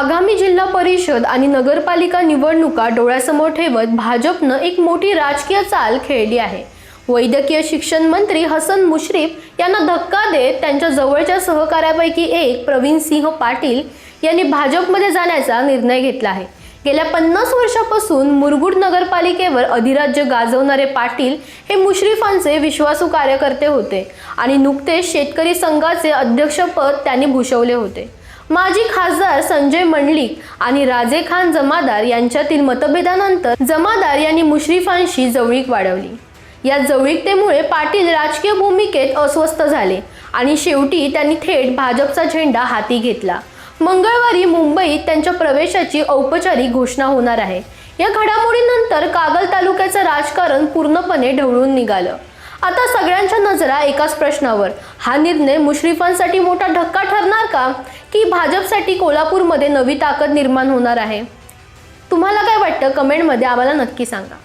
आगामी जिल्हा परिषद आणि नगरपालिका निवडणुका डोळ्यासमोर ठेवत भाजपनं एक मोठी राजकीय चाल खेळली आहे. वैद्यकीय शिक्षण मंत्री हसन मुश्रीफ यांना धक्का देत त्यांच्या जवळच्या सहकाऱ्यापैकी एक प्रवीण सिंह पाटील यांनी भाजपमध्ये जाण्याचा निर्णय घेतला आहे. गेल्या पन्नास वर्षापासून मुरगुड नगरपालिकेवर अधिराज्य गाजवणारे पाटील हे मुश्रीफांचे विश्वासू कार्यकर्ते होते आणि नुकतेच शेतकरी संघाचे अध्यक्षपद त्यांनी भूषवले होते. माजी खासदार संजय मंडलिक आणि राजे खान जमादार यांच्यातील मतभेदानंतर जमादार यांनी मुश्रीफांशी जवळीक वाढवली. या जवळीकतेमुळे पाटील राजकीय भूमिकेत अस्वस्थ झाले आणि शेवटी त्यांनी थेट भाजपचा झेंडा हाती घेतला. मंगळवारी मुंबईत त्यांच्या प्रवेशाची औपचारिक घोषणा होणार आहे. या घडामोडीनंतर कागल तालुक्याचं राजकारण पूर्णपणे ढवळून निघालं. आता सगळ्यांच्या नजरा एकाच प्रश्नावर. हा निर्णय मुश्रीफांसाठी मोठा धक्का ठरणार का? की भाजपसाठी कोल्हापूरमध्ये नवी ताकद निर्माण होणार आहे? तुम्हाला काय वाटतं? कमेंटमध्ये आम्हाला नक्की सांगा.